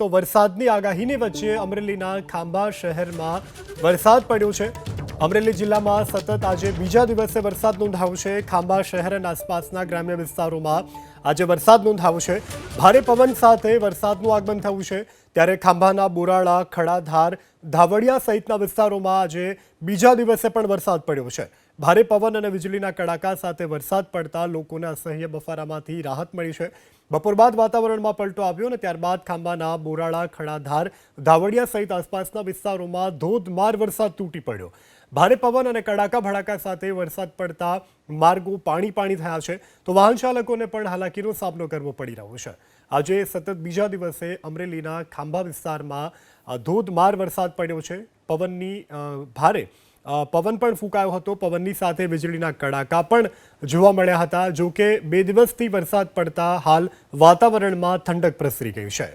તો વરસાદની આગાહીની વચ્ચે અમરેલીના ખાંભા શહેરમાં વરસાદ પડ્યો છે. અમરેલી જિલ્લામાં સતત આજે બીજા દિવસે વરસાદ નોંધાયો છે. ખાંભા શહેર અને આસપાસના ગ્રામ્ય વિસ્તારોમાં આજે વરસાદ નોંધાયો છે. ભારે પવન સાથે વરસાદનું આગમન થયું છે. ત્યારે ખાંભાના બોરાળા, ખડાધાર ધાવડિયા સહિતના વિસ્તારોમાં આજે બીજા દિવસે પણ વરસાદ પડ્યો છે. ભારે પવન અને વીજળીના કડાકા સાથે વરસાદ પડતા લોકોને અસહ્ય બફારામાંથી રાહત મળી છે. બપોર બાદ વાતાવરણમાં પલટો આવ્યો અને ત્યારબાદ ખાંભાના બોરાળા, ખડાધાર ધાવડિયા સહિત આસપાસના વિસ્તારોમાં ધોધમાર વરસાદ તૂટી પડ્યો. ભારે પવન અને કડાકા ભડાકા સાથે વરસાદ પડતા માર્ગો પાણી પાણી થયા છે. તો વાહન ચાલકોને પણ હાલાકીનો સામનો કરવો પડી રહ્યો છે. આજે સતત બીજા દિવસે અમરેલીના ખાંભા વિસ્તારમાં ધોધમાર વરસાદ પડ્યો છે. પવનની ભારે પવન પણ ફૂંકાયો હતો. પવનની સાથે વીજળીના કડાકા પણ જોવા મળ્યા હતા. જો કે બે દિવસથી વરસાદ પડતા હાલ વાતાવરણમાં ઠંડક પ્રસરી ગઈ છે.